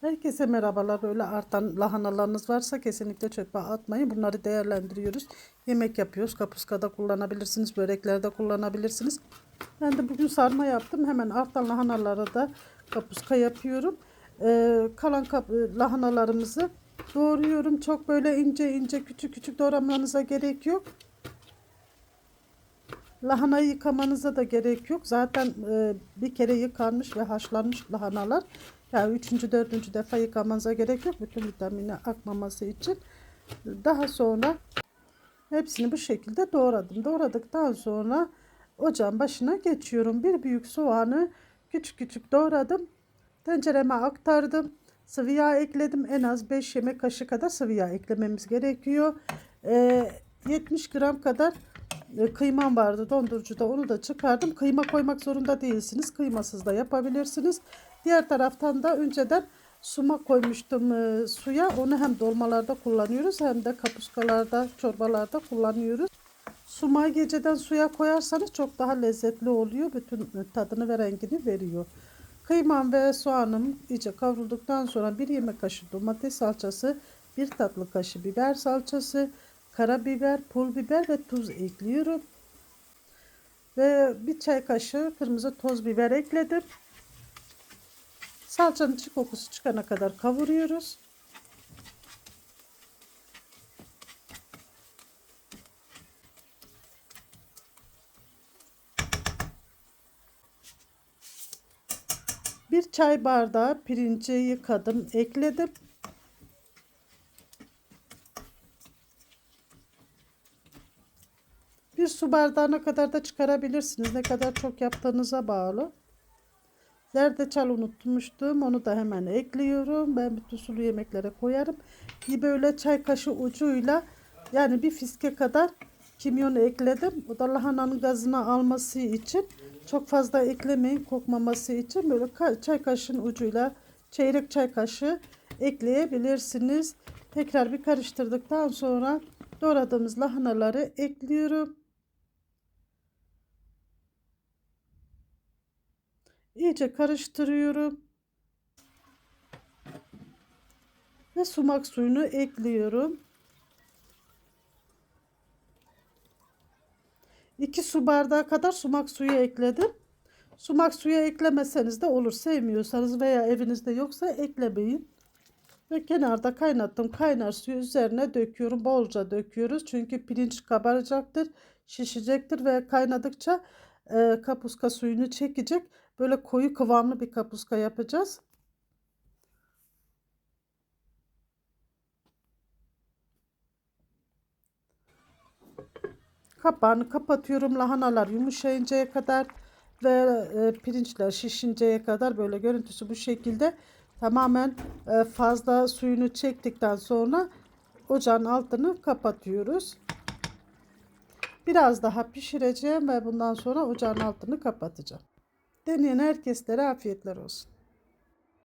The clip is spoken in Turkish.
Herkese merhabalar. Böyle artan lahanalarınız varsa kesinlikle çöpe atmayın. Bunları değerlendiriyoruz. Yemek yapıyoruz. Kapuskada kullanabilirsiniz. Böreklerde kullanabilirsiniz. Ben de bugün sarma yaptım. Hemen artan lahanalara da kapuska yapıyorum. Ee, kalan kap- lahanalarımızı doğruyorum. Çok böyle ince ince küçük küçük doğramanıza gerek yok. Lahanayı yıkamanıza da gerek yok. Zaten e, bir kere yıkanmış ve haşlanmış lahanalar. Yani üçüncü, dördüncü defa yıkamanıza gerek yok. Bütün vitamini akmaması için. Daha sonra hepsini bu şekilde doğradım. Doğradıktan sonra ocağın başına geçiyorum. Bir büyük soğanı küçük küçük doğradım. Tencereme aktardım. Sıvı yağ ekledim. En az 5 yemek kaşığı kadar sıvı yağ eklememiz gerekiyor. Ee, 70 gram kadar e, kıymam vardı dondurucuda onu da çıkardım. Kıyma koymak zorunda değilsiniz. Kıymasız da yapabilirsiniz. Diğer taraftan da önceden sumak koymuştum e, suya. Onu hem dolmalarda kullanıyoruz hem de kapuskalarda, çorbalarda kullanıyoruz. Sumağı geceden suya koyarsanız çok daha lezzetli oluyor. Bütün tadını ve rengini veriyor. Kıymam ve soğanım iyice kavrulduktan sonra bir yemek kaşığı domates salçası, bir tatlı kaşığı biber salçası, karabiber, pul biber ve tuz ekliyorum. Ve bir çay kaşığı kırmızı toz biber ekledim. Salçanın içi kokusu çıkana kadar kavuruyoruz. Bir çay bardağı pirinci yıkadım, ekledim. Bir su bardağına kadar da çıkarabilirsiniz. Ne kadar çok yaptığınıza bağlı. Zerdeçal unutmuştum. Onu da hemen ekliyorum. Ben bütün sulu yemeklere koyarım. Bir böyle çay kaşığı ucuyla yani bir fiske kadar kimyon ekledim. O da lahananın gazını alması için çok fazla eklemeyin kokmaması için böyle ka- çay kaşığın ucuyla çeyrek çay kaşığı ekleyebilirsiniz. Tekrar bir karıştırdıktan sonra doğradığımız lahanaları ekliyorum. İyice karıştırıyorum. Ve sumak suyunu ekliyorum. 2 su bardağı kadar sumak suyu ekledim. Sumak suyu eklemeseniz de olur. Sevmiyorsanız veya evinizde yoksa eklemeyin. Ve kenarda kaynattım. Kaynar suyu üzerine döküyorum. Bolca döküyoruz. Çünkü pirinç kabaracaktır, şişecektir ve kaynadıkça e, kapuska suyunu çekecek. Böyle koyu kıvamlı bir kapuska yapacağız. Kapağını kapatıyorum. Lahanalar yumuşayıncaya kadar ve e, pirinçler şişinceye kadar böyle görüntüsü bu şekilde tamamen e, fazla suyunu çektikten sonra ocağın altını kapatıyoruz. Biraz daha pişireceğim ve bundan sonra ocağın altını kapatacağım. Deneyen herkeslere afiyetler olsun.